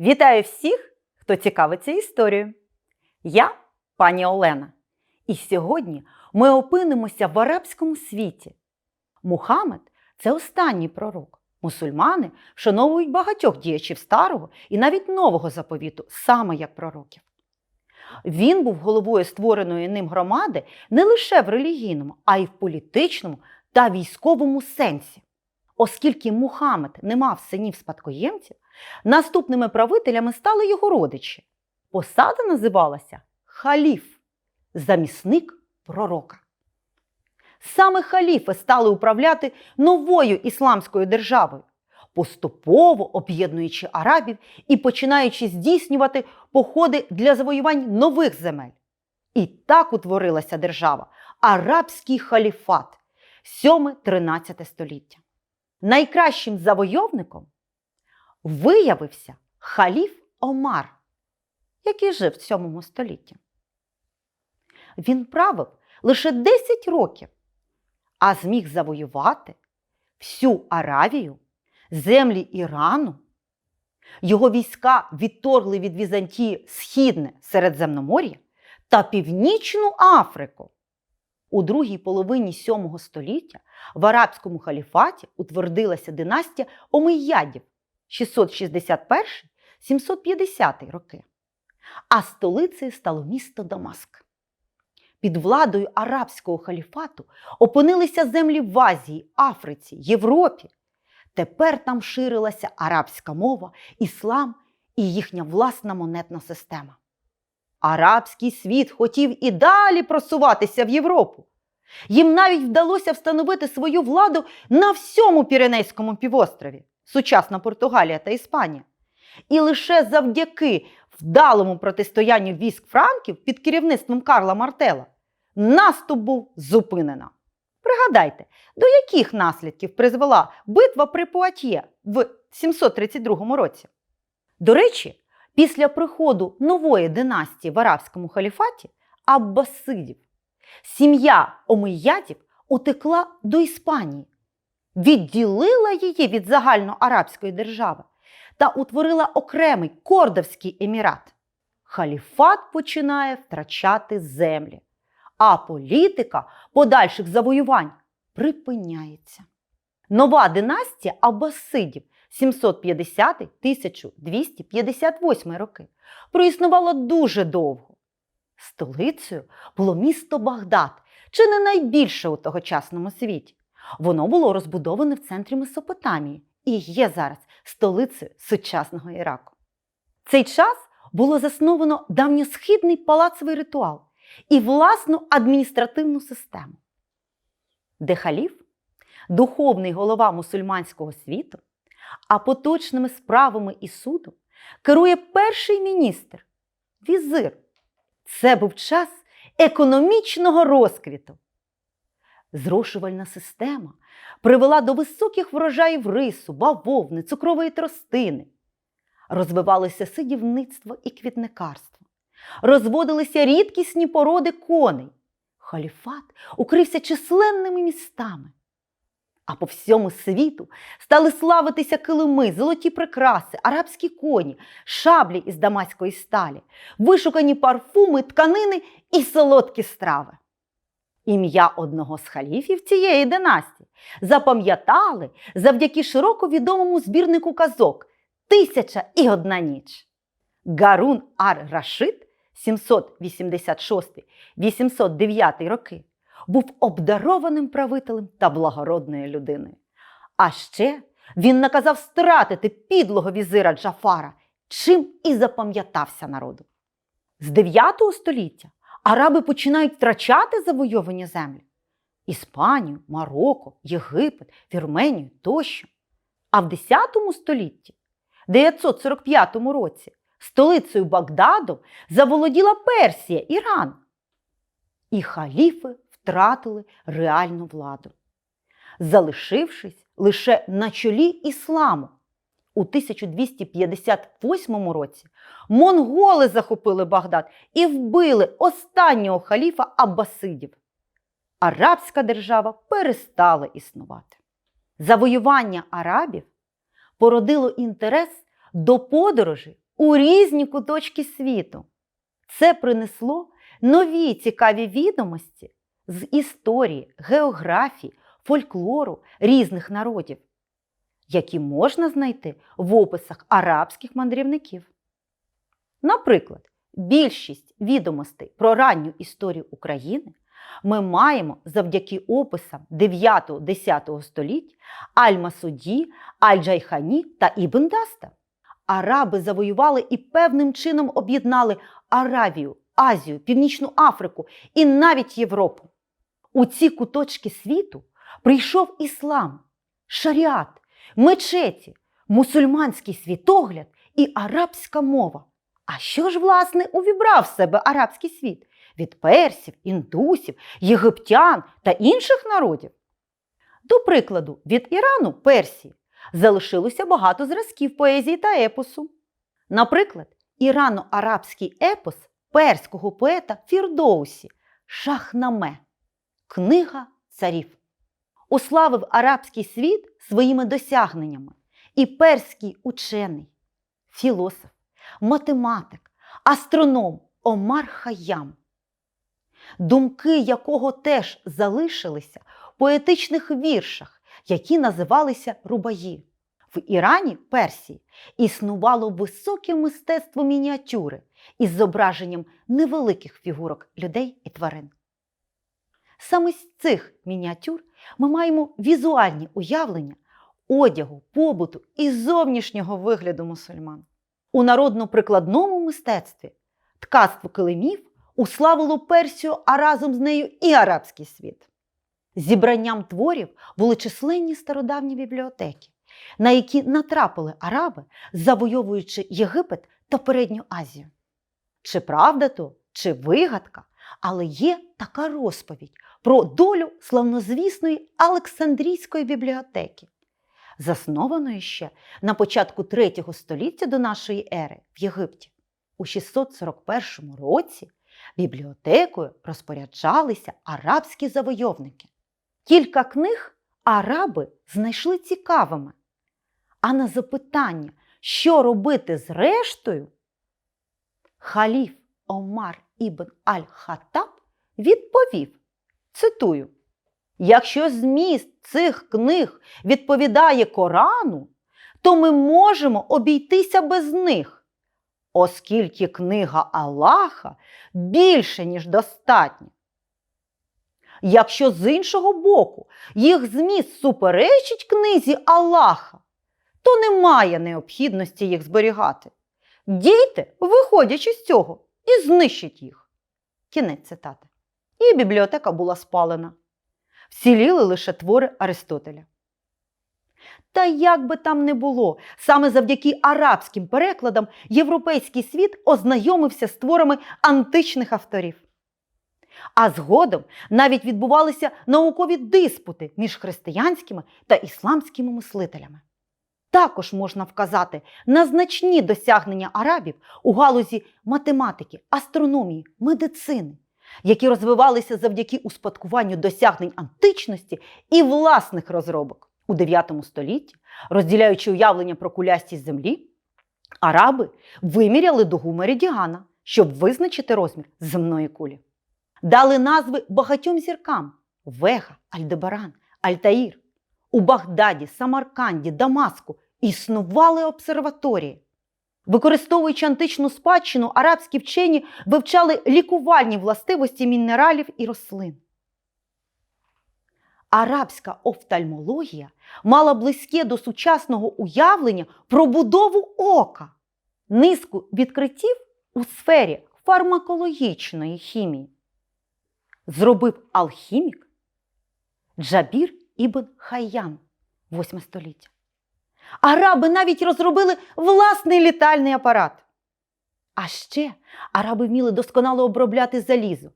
Вітаю всіх, хто цікавиться історією. Я пані Олена. І сьогодні ми опинимося в арабському світі. Мухаммед це останній пророк. Мусульмани вшановують багатьох діячів старого і навіть нового заповіту, саме як пророків. Він був головою створеної ним громади не лише в релігійному, а й в політичному та військовому сенсі. Оскільки Мухаммед не мав синів спадкоємців, наступними правителями стали його родичі. Посада називалася халіф, замісник пророка. Саме халіфи стали управляти новою ісламською державою, поступово об'єднуючи арабів і починаючи здійснювати походи для завоювань нових земель. І так утворилася держава Арабський халіфат 7-13 століття. Найкращим завойовником виявився халіф Омар, який жив в 7 столітті. Він правив лише 10 років, а зміг завоювати всю Аравію, землі Ірану. Його війська відторгли від Візантії Східне Середземномор'я та Північну Африку. У другій половині 7 століття в арабському халіфаті утвердилася династія Омейядів 661-750 роки. А столицею стало місто Дамаск. Під владою арабського халіфату опинилися землі в Азії, Африці, Європі. Тепер там ширилася арабська мова, іслам і їхня власна монетна система. Арабський світ хотів і далі просуватися в Європу. Їм навіть вдалося встановити свою владу на всьому Піренейському півострові, сучасна Португалія та Іспанія. І лише завдяки вдалому протистоянню військ франків під керівництвом Карла Мартела наступ був зупинено. Пригадайте, до яких наслідків призвела битва при Пуатьє в 732 році. До речі, після приходу нової династії в арабському халіфаті Аббасидів, сім'я Омейядів утекла до Іспанії, відділила її від загальноарабської держави та утворила окремий Кордовський емірат. Халіфат починає втрачати землі, а політика подальших завоювань припиняється. Нова династія Аббасидів 750-1258 роки проіснувала дуже довго. Столицею було місто Багдад, чи не найбільше у тогочасному світі. Воно було розбудоване в центрі Месопотамії і є зараз столицею сучасного Іраку. Цей час було засновано давньосхідний палацовий ритуал і власну адміністративну систему, де халіф, духовний голова мусульманського світу, а поточними справами і судом керує перший міністр візир. Це був час економічного розквіту. Зрошувальна система привела до високих врожаїв рису, бавовни, цукрової тростини. Розвивалося сидівництво і квітникарство. Розводилися рідкісні породи коней. Халіфат укрився численними містами. А по всьому світу стали славитися килими, золоті прикраси, арабські коні, шаблі із дамаської сталі, вишукані парфуми, тканини і солодкі страви. Ім'я одного з халіфів цієї династії запам'ятали завдяки широко відомому збірнику казок Тисяча і одна ніч. Гарун ар-Рашид 786-809 роки був обдарованим правителем та благородною людиною. А ще він наказав стратити підлого візира Джафара, чим і запам'ятався народу. З 9 століття араби починають втрачати завойовані землі Іспанію, Марокко, Єгипет, Вірменію тощо. А в 10 столітті, 945 році, столицею Багдаду заволоділа Персія, Іран. І халіфи втратили реальну владу, залишившись лише на чолі ісламу. У 1258 році монголи захопили Багдад і вбили останнього халіфа Аббасидів. Арабська держава перестала існувати. Завоювання арабів породило інтерес до подорожей у різні куточки світу. Це принесло нові цікаві відомості з історії, географії, фольклору різних народів, які можна знайти в описах арабських мандрівників. Наприклад, більшість відомостей про ранню історію України ми маємо завдяки описам 9-10 століть Аль-Масуді, Аль-Джайхані та Ібн Даста. Араби завоювали і певним чином об'єднали Аравію, Азію, Північну Африку і навіть Європу. У ці куточки світу прийшов іслам, шаріат, мечеті, мусульманський світогляд і арабська мова. А що ж, власне, увібрав в себе арабський світ від персів, індусів, єгиптян та інших народів? До прикладу, від Ірану Персії залишилося багато зразків поезії та епосу. Наприклад, ірано-арабський епос перського поета Фірдоусі Шахнаме Книга царів. Уславив арабський світ своїми досягненнями і перський учений, філософ, математик, астроном Омар Хаям, думки якого теж залишилися в поетичних віршах, які називалися рубаї. В Ірані, Персії, існувало високе мистецтво мініатюри із зображенням невеликих фігурок людей і тварин. Саме з цих мініатюр ми маємо візуальні уявлення одягу, побуту і зовнішнього вигляду мусульман. У народно-прикладному мистецтві ткацтво килимів уславило Персію, а разом з нею і арабський світ. Зібранням творів були численні стародавні бібліотеки, на які натрапили араби, завойовуючи Єгипет та Передню Азію. Чи правда то, чи вигадка, але є така розповідь про долю славнозвісної Олександрійської бібліотеки, заснованої ще на початку третього століття до нашої ери в Єгипті. У 641 році бібліотекою розпоряджалися арабські завойовники. Кілька книг араби знайшли цікавими. А на запитання, що робити з рештою, халіф Омар Ібн Аль-Хаттаб відповів: цитую: Якщо зміст цих книг відповідає Корану, то ми можемо обійтися без них, оскільки книга Аллаха більше, ніж достатня. Якщо з іншого боку їх зміст суперечить книзі Аллаха, то немає необхідності їх зберігати. Дійте, виходячи з цього, і знищить їх. Кінець цитати. І бібліотека була спалена. Вціліли лише твори Аристотеля. Та як би там не було, саме завдяки арабським перекладам європейський світ ознайомився з творами античних авторів. А згодом навіть відбувалися наукові диспути між християнськими та ісламськими мислителями. Також можна вказати на значні досягнення арабів у галузі математики, астрономії, медицини, які розвивалися завдяки успадкуванню досягнень античності і власних розробок. У 9 столітті, розділяючи уявлення про кулястість землі, араби виміряли дугу меридіана, щоб визначити розмір земної кулі. Дали назви багатьом зіркам Вега, Альдебаран, Альтаїр. У Багдаді, Самарканді, Дамаску існували обсерваторії. Використовуючи античну спадщину, арабські вчені вивчали лікувальні властивості мінералів і рослин. Арабська офтальмологія мала близьке до сучасного уявлення про будову ока, низку відкриттів у сфері фармакологічної хімії. Зробив алхімік Джабір Ібн Хайян, 8 століття. Араби навіть розробили власний літальний апарат. А ще араби вміли досконало обробляти залізо,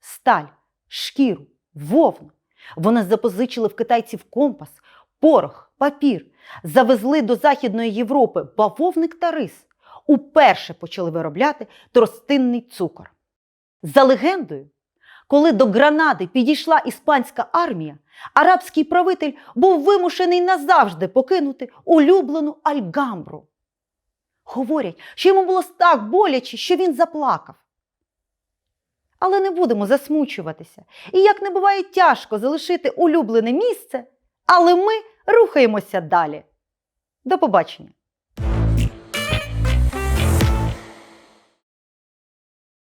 сталь, шкіру, вовну. Вони запозичили в китайців компас, порох, папір, завезли до Західної Європи бавовник та рис. Уперше почали виробляти тростинний цукор. За легендою, коли до Гранади підійшла іспанська армія, арабський правитель був вимушений назавжди покинути улюблену Альгамбру. Говорять, що йому було так боляче, що він заплакав. Але не будемо засмучуватися. І як не буває тяжко залишити улюблене місце, але ми рухаємося далі. До побачення!